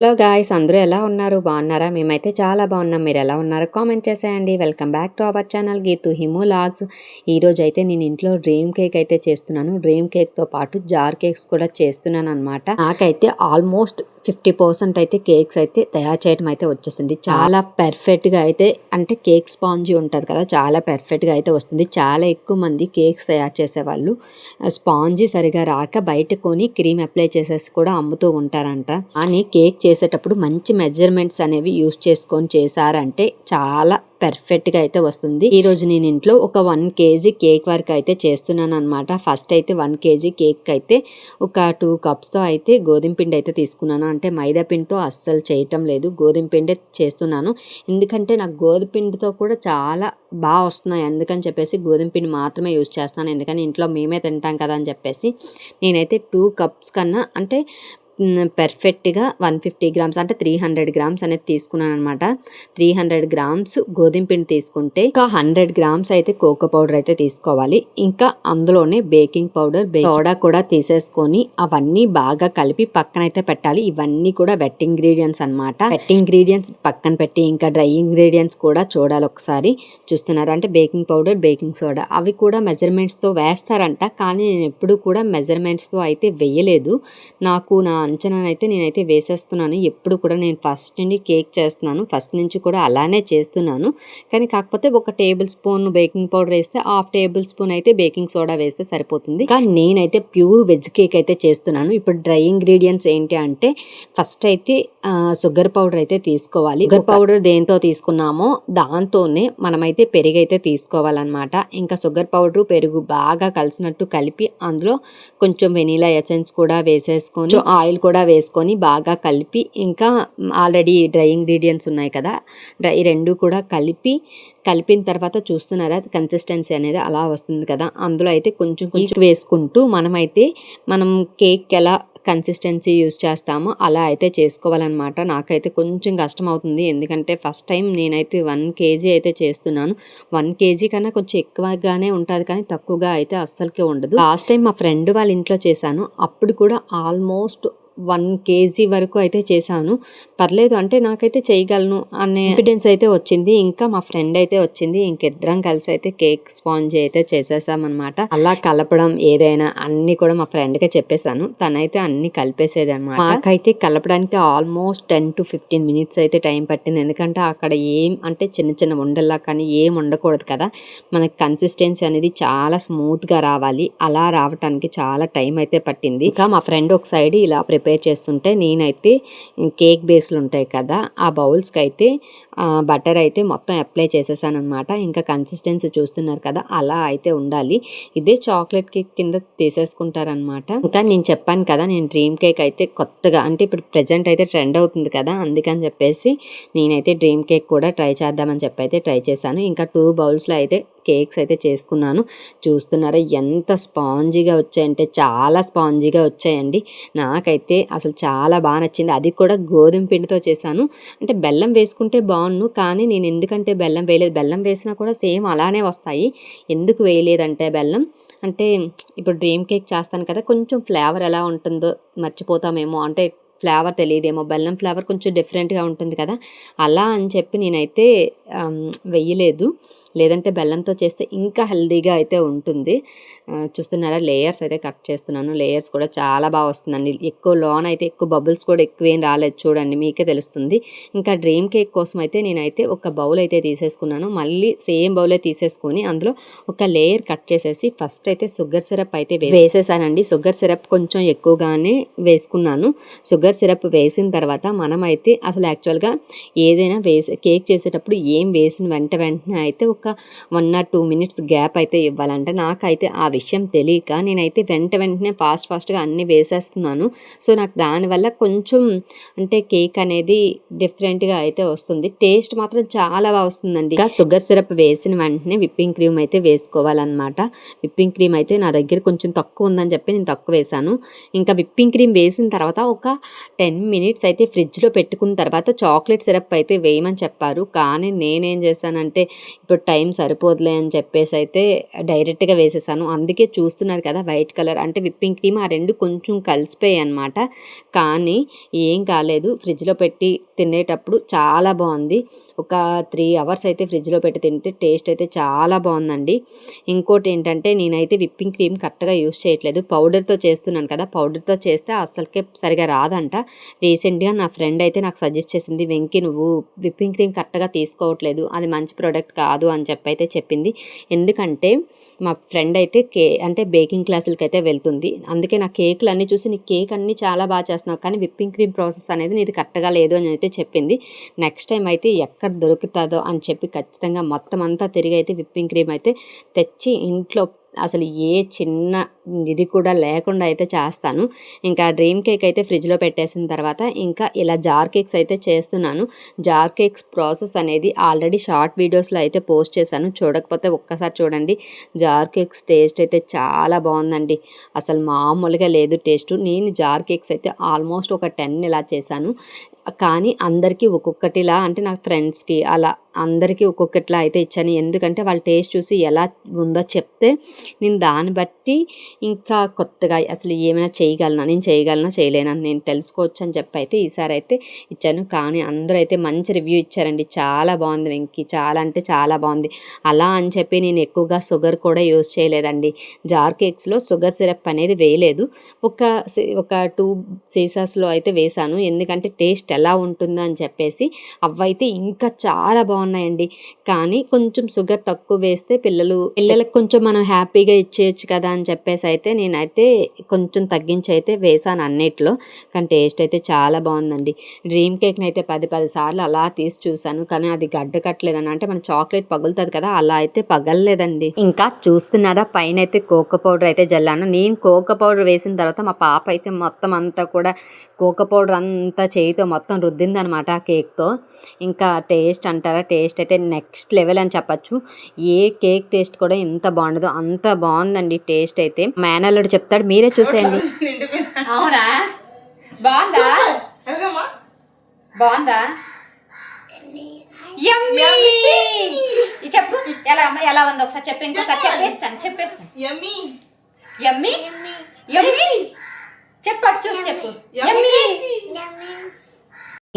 Hello guys అందరూ ఎలా ఉన్నారు? బాగున్నారా? మేమైతే చాలా బాగున్నాం. మీరు ఎలా ఉన్నారో? కామెంట్ చేసేయండి. Welcome back to our channel Geethu Himu vlogs. ఈరోజు అయితే నేను ఇంట్లో డ్రీమ్ కేక్ అయితే చేస్తున్నాను. డ్రీమ్ కేక్తో పాటు జార్ కేక్స్ కూడా చేస్తున్నాను అనమాట నాకైతే ఆల్మోస్ట్ ఫిఫ్టీ పర్సెంట్ అయితే కేక్స్ అయితే తయారు చేయడం అయితే వచ్చేసింది. చాలా పర్ఫెక్ట్గా అయితే అంటే కేక్ స్పాంజీ ఉంటుంది కదా చాలా పెర్ఫెక్ట్గా అయితే వస్తుంది. చాలా ఎక్కువ మంది కేక్స్ తయారు చేసేవాళ్ళు స్పాంజీ సరిగా రాక బయట కొని క్రీమ్ అప్లై చేసేసి కూడా అమ్ముతూ ఉంటారంట. కానీ కేక్ చేసేటప్పుడు మంచి మెజర్మెంట్స్ అనేవి యూస్ చేసుకొని చేశారంటే చాలా పర్ఫెక్ట్గా అయితే వస్తుంది. ఈ రోజు నేను ఇంట్లో ఒక వన్ కేజీ కేక్ వరకు అయితే చేస్తున్నాను అనమాట ఫస్ట్ అయితే వన్ కేజీ కేక్ అయితే ఒక టూ కప్స్తో అయితే గోధుమ పిండి అయితే తీసుకున్నాను. అంటే మైదా పిండితో అస్సలు చేయటం లేదు. గోధుమ పిండి చేస్తున్నాను. ఎందుకంటే నాకు గోధుమ పిండితో కూడా చాలా బాగా వస్తున్నాయి. అందుకని చెప్పేసి గోధుమ పిండి మాత్రమే యూజ్ చేస్తున్నాను. ఎందుకని ఇంట్లో మేమే తింటాం కదా అని చెప్పేసి నేనైతే టూ కప్స్ కన్నా అంటే పెర్ఫెక్ట్గా వన్ ఫిఫ్టీ గ్రామ్స్ అంటే త్రీ హండ్రెడ్ గ్రామ్స్ అనేది తీసుకున్నాను అనమాట త్రీ హండ్రెడ్ గ్రామ్స్ గోధుమ పిండి తీసుకుంటే ఇంకా హండ్రెడ్ గ్రామ్స్ అయితే కోకో పౌడర్ అయితే తీసుకోవాలి. ఇంకా అందులోనే బేకింగ్ పౌడర్ సోడా కూడా తీసేసుకొని అవన్నీ బాగా కలిపి పక్కన అయితే పెట్టాలి. ఇవన్నీ కూడా వెట్ ఇంగ్రీడియంట్స్ అనమాట వెట్ ఇంగ్రీడియంట్స్ పక్కన పెట్టి ఇంకా డ్రై ఇంగ్రీడియంట్స్ కూడా చూడాలి ఒకసారి. చూస్తున్నారు అంటే బేకింగ్ పౌడర్ బేకింగ్ సోడా అవి కూడా మెజర్మెంట్స్తో వేస్తారంట. కానీ నేను ఎప్పుడు కూడా మెజర్మెంట్స్తో అయితే వేయలేదు. నాకు నా అంచనానైతే నేనైతే వేసేస్తున్నాను. ఎప్పుడు కూడా నేను ఫస్ట్ నుండి కేక్ చేస్తున్నాను. ఫస్ట్ నుంచి కూడా అలానే చేస్తున్నాను. కానీ కాకపోతే ఒక టేబుల్ స్పూన్ బేకింగ్ పౌడర్ వేస్తే హాఫ్ టేబుల్ స్పూన్ అయితే బేకింగ్ సోడా వేస్తే సరిపోతుంది. కానీ నేనైతే ప్యూర్ వెజ్ కేక్ అయితే చేస్తున్నాను. ఇప్పుడు డ్రై ఇంగ్రీడియంట్స్ ఏంటి అంటే ఫస్ట్ అయితే షుగర్ పౌడర్ అయితే తీసుకోవాలి. షుగర్ పౌడర్ దేంతో తీసుకున్నామో దాంతోనే మనమైతే పెరుగు అయితే తీసుకోవాలన్నమాట. ఇంకా షుగర్ పౌడర్ పెరుగు బాగా కలిసినట్టు కలిపి అందులో కొంచెం వెనీలా ఎసెన్స్ కూడా వేసేసుకొని ఆయిల్ కూడా వేసుకొని బాగా కలిపి ఇంకా ఆల్రెడీ డ్రై ఇంగ్రీడియంట్స్ ఉన్నాయి కదా డ్రై రెండు కూడా కలిపి కలిపిన తర్వాత చూస్తున్నారా కన్సిస్టెన్సీ అనేది అలా వస్తుంది కదా. అందులో అయితే కొంచెం కొంచెం వేసుకుంటూ మనమైతే మనం కేక్ ఎలా కన్సిస్టెన్సీ యూజ్ చేస్తామో అలా అయితే చేసుకోవాలన్నమాట. నాకైతే కొంచెం కష్టం అవుతుంది ఎందుకంటే ఫస్ట్ టైం నేనైతే వన్ కేజీ అయితే చేస్తున్నాను. వన్ కేజీ కన్నా కొంచెం ఎక్కువగానే ఉంటుంది కానీ తక్కువగా అయితే అస్సలకే ఉండదు. లాస్ట్ టైం మా ఫ్రెండ్ వాళ్ళ ఇంట్లో చేశాను. అప్పుడు కూడా ఆల్మోస్ట్ వన్ కేజీ వరకు అయితే చేశాను. పర్లేదు అంటే నాకైతే చేయగలను అనే కాన్ఫిడెన్స్ అయితే వచ్చింది. ఇంకా మా ఫ్రెండ్ అయితే వచ్చింది. ఇంకిద్దరం కలిసి అయితే కేక్ స్పాంజ్ అయితే చేసేసామన్నమాట. అలా కలపడం ఏదైనా అన్ని కూడా మా ఫ్రెండ్కే చెప్పేశాను. తనైతే అన్ని కలిపేసేది అనమాట మాకైతే కలపడానికి almost ten to fifteen minutes అయితే టైం పట్టింది. ఎందుకంటే అక్కడ ఏం అంటే చిన్న చిన్న ఉండల్లా కానీ ఏం ఉండకూడదు కదా. మనకి కన్సిస్టెన్సీ అనేది చాలా స్మూత్గా రావాలి. అలా రావటానికి చాలా టైం అయితే పట్టింది. ఇంకా మా ఫ్రెండ్ ఒక సైడ్ ఇలా ప్రిపేర్ ప్రిపేర్ చేస్తుంటే నేనైతే కేక్ బేస్లు ఉంటాయి కదా ఆ బౌల్స్కి అయితే బటర్ అయితే మొత్తం అప్లై చేసేసాను అనమాట ఇంకా కన్సిస్టెన్సీ చూస్తున్నారు కదా అలా అయితే ఉండాలి. ఇదే చాక్లెట్ కేక్ కింద తీసేసుకుంటారనమాట ఇంకా నేను చెప్పాను కదా నేను డ్రీమ్ కేక్ అయితే కొత్తగా అంటే ఇప్పుడు ప్రజెంట్ అయితే ట్రెండ్ అవుతుంది కదా అందుకని చెప్పేసి నేనైతే డ్రీమ్ కేక్ కూడా ట్రై చేద్దామని చెప్పి అయితే ట్రై చేశాను. ఇంకా టూ బౌల్స్లో అయితే కేక్స్ అయితే చేసుకున్నాను. చూస్తున్నారా ఎంత స్పాంజీగా వచ్చాయంటే చాలా స్పాంజీగా వచ్చాయండి. నాకైతే అసలు చాలా బాగా నచ్చింది. అది కూడా గోధుమ పిండితో చేశాను. అంటే బెల్లం వేసుకుంటే బాగుంది బాగుండు కానీ నేను ఎందుకంటే బెల్లం వేయలేదు. బెల్లం వేసినా కూడా సేమ్ అలానే వస్తాయి. ఎందుకు వేయలేదంటే బెల్లం? అంటే ఇప్పుడు డ్రీమ్ కేక్ చేస్తాను కదా కొంచెం ఫ్లేవర్ ఎలా ఉంటుందో మర్చిపోతామేమో. అంటే ఫ్లేవర్ తెలియదేమో బెల్లం ఫ్లేవర్ కొంచెం డిఫరెంట్గా ఉంటుంది కదా. అలా అని చెప్పి నేనైతే వెయ్యలేదు లేదంటే బెల్లంతో చేస్తే ఇంకా హెల్దీగా అయితే ఉంటుంది. చూస్తున్నారా? లేయర్స్ అయితే కట్ చేస్తున్నాను. లేయర్స్ కూడా చాలా బాగా వస్తుందండి. ఎక్కువ లోన్ అయితే ఎక్కువ బబుల్స్ కూడా ఎక్కువ ఏం రాలేదు చూడండి మీకే తెలుస్తుంది. ఇంకా డ్రీమ్ కేక్ కోసం అయితే నేనైతే ఒక బౌల్ అయితే తీసేసుకున్నాను. మళ్ళీ సేమ్ బౌలే తీసేసుకొని అందులో ఒక లేయర్ కట్ చేసేసి ఫస్ట్ అయితే షుగర్ సిరప్ అయితే వేసేసానండి. షుగర్ సిరప్ కొంచెం ఎక్కువగానే వేసుకున్నాను. షుగర్ సిరప్ వేసిన తర్వాత మనమైతే అసలు యాక్చువల్గా ఏదైనా వేసి కేక్ చేసేటప్పుడు ఏం వేసిన వెంట వెంటనే అయితే ఒక one or two minutes gap అయితే ఇవ్వాలంటే. నాకైతే ఆ విషయం తెలియక నేనైతే వెంట వెంటనే ఫాస్ట్ ఫాస్ట్గా అన్నీ వేసేస్తున్నాను. సో నాకు దానివల్ల కొంచెం అంటే కేక్ అనేది డిఫరెంట్గా అయితే వస్తుంది. టేస్ట్ మాత్రం చాలా బాగా వస్తుందండి. ఇంకా షుగర్ సిరప్ వేసిన వెంటనే విప్పింగ్ క్రీమ్ అయితే వేసుకోవాలన్నమాట. విప్పింగ్ క్రీమ్ అయితే నా దగ్గర కొంచెం తక్కువ ఉందని చెప్పి నేను తక్కువ వేసాను ఇంకా విప్పింగ్ క్రీమ్ వేసిన తర్వాత ఒక టెన్ మినిట్స్ అయితే ఫ్రిడ్జ్లో పెట్టుకున్న తర్వాత చాక్లెట్ సిరప్ అయితే వేయమని చెప్పారు. కానీ నేనేం చేశానంటే ఇప్పుడు టైం సరిపోదులే అని చెప్పేసి అయితే డైరెక్ట్గా వేసేసాను. అందుకే చూస్తున్నారు కదా వైట్ కలర్ అంటే విప్పింగ్ క్రీమ్ ఆ రెండు కొంచెం కలిసిపోయాయి అనమాట కానీ ఏం కాలేదు. ఫ్రిడ్జ్లో పెట్టి తినేటప్పుడు చాలా బాగుంది. ఒక త్రీ అవర్స్ అయితే ఫ్రిడ్జ్లో పెట్టి తింటే టేస్ట్ అయితే చాలా బాగుందండి. ఇంకోటి ఏంటంటే నేనైతే విప్పింగ్ క్రీమ్ కరెక్ట్గా యూస్ చేయట్లేదు. పౌడర్తో చేస్తున్నాను కదా పౌడర్తో చేస్తే అస్సలకే సరిగా రాదంట. రీసెంట్గా నా ఫ్రెండ్ అయితే నాకు సజెస్ట్ చేసింది వెంకీ నువ్వు విప్పింగ్ క్రీమ్ కరెక్ట్గా తీసుకోవట్లేదు. అది మంచి ప్రోడక్ట్ కాదు అని చెప్పి అయితే చెప్పింది. ఎందుకంటే మా ఫ్రెండ్ అయితే కే అంటే బేకింగ్ క్లాసులకి అయితే వెళ్తుంది. అందుకే నా కేకులు అన్నీ చూసి నీ కేక్ అన్నీ చాలా బాగా చేస్తున్నావు. కానీ విప్పింగ్ క్రీమ్ ప్రాసెస్ అనేది నీది కరెక్ట్గా లేదు అని అయితే చెప్పింది. నెక్స్ట్ టైం అయితే ఎక్కడ దొరుకుతుందో అని చెప్పి ఖచ్చితంగా మొత్తం అంతా తిరిగి అయితే విప్పింగ్ క్రీమ్ అయితే తెచ్చి ఇంట్లో అసలు ఏ చిన్న ఇది కూడా లేకుండా అయితే చేస్తాను. ఇంకా డ్రీమ్ కేక్ అయితే ఫ్రిడ్జ్లో పెట్టేసిన తర్వాత ఇంకా ఇలా జార్ కేక్స్ అయితే చేస్తున్నాను. జార్ కేక్స్ ప్రాసెస్ అనేది ఆల్రెడీ షార్ట్ వీడియోస్లో అయితే పోస్ట్ చేశాను. చూడకపోతే ఒక్కసారి చూడండి. జార్ కేక్స్ టేస్ట్ అయితే చాలా బాగుందండి. అసలు మామూలుగా లేదు టేస్ట్ నేను జార్ కేక్స్ అయితే ఆల్మోస్ట్ ఒక టెన్ ఇలా చేశాను. కానీ అందరికీ ఒక్కొక్కటిలా అంటే నా ఫ్రెండ్స్కి అలా అందరికీ ఒక్కొక్కట్లా అయితే ఇచ్చాను. ఎందుకంటే వాళ్ళ టేస్ట్ చూసి ఎలా ఉందో చెప్తే నేను దాన్ని బట్టి ఇంకా కొత్తగా అసలు ఏమైనా చేయగలనా నేను చేయగలనా చేయలేనా నేను తెలుసుకోవచ్చు అని చెప్పి అయితే ఈసారి అయితే ఇచ్చాను. కానీ అందరూ అయితే మంచి రివ్యూ ఇచ్చారండి. చాలా బాగుంది వెంకి. చాలా అంటే చాలా బాగుంది. అలా అని చెప్పి నేను ఎక్కువగా షుగర్ కూడా యూజ్ చేయలేదండి. జార్ కేక్స్లో షుగర్ సిరప్ అనేది వేయలేదు. ఒక ఒక టూ సీసాస్లో అయితే వేశాను. ఎందుకంటే టేస్ట్ ఎలా ఉంటుందో అని చెప్పేసి అవైతే ఇంకా చాలా బాగుంది. బాగున్నాయండి. కానీ కొంచెం షుగర్ తక్కువ వేస్తే పిల్లలు పిల్లలకు కొంచెం మనం హ్యాపీగా ఇచ్చేయచ్చు కదా అని చెప్పేసి అయితే నేనైతే కొంచెం తగ్గించి అయితే వేసాను అన్నిట్లో. కానీ టేస్ట్ అయితే చాలా బాగుందండి. డ్రీమ్ కేక్ని అయితే పది పది సార్లు అలా తీసి చూసాను కానీ అది గడ్డ కట్టలేదని అంటే మన చాక్లెట్ పగులుతుంది కదా అలా అయితే పగలలేదండి. ఇంకా చూస్తున్నారా? పైన అయితే కోక పౌడర్ అయితే జల్లాను. నేను కోక పౌడర్ వేసిన తర్వాత మా పాప అయితే మొత్తం అంతా కూడా కోక పౌడర్ అంతా చేయితో మొత్తం రుద్దిందనమాట ఆ కేక్తో. ఇంకా టేస్ట్ అంటారా? టేస్ట్ అయితే నెక్స్ట్ లెవెల్ అని చెప్పచ్చు. ఏ కేక్ టేస్ట్ కూడా ఎంత బాగుండదో. అంత బాగుందండి టేస్ట్ అయితే. మేనల్లుడు చెప్తాడు మీరే చూసేయండి. అవునా? బాగుందా? బాగుందా? Yummy! ఇది చెప్పు. ఎలా అమ్మ ఎలా ఉంది? ఒకసారి చెప్పు ఇంకోసారి చెప్పేస్తాను చెప్పేస్తాను. యమ్మీ యమ్మీ యమ్మీ చెప్పు అటు చూసి చెప్పు. యమ్మీ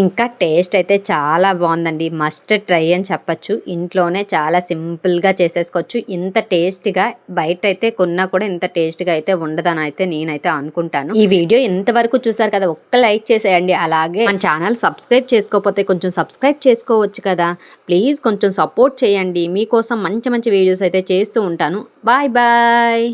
ఇంకా టేస్ట్ అయితే చాలా బాగుందండి. మస్ట్ ట్రై అని చెప్పచ్చు. ఇంట్లోనే చాలా సింపుల్గా చేసేసుకోవచ్చు. ఇంత టేస్ట్గా బయట అయితే కొన్నా కూడా ఇంత టేస్ట్గా అయితే ఉండదని అయితే నేనైతే అనుకుంటాను. ఈ వీడియో ఇంతవరకు చూసారు కదా ఒక్క లైక్ చేసేయండి. అలాగే మన ఛానల్ సబ్స్క్రైబ్ చేసుకోకపోతే కొంచెం సబ్స్క్రైబ్ చేసుకోవచ్చు కదా. ప్లీజ్ కొంచెం సపోర్ట్ చేయండి. మీకోసం మంచి మంచి వీడియోస్ అయితే చేస్తూ ఉంటాను. Bye bye.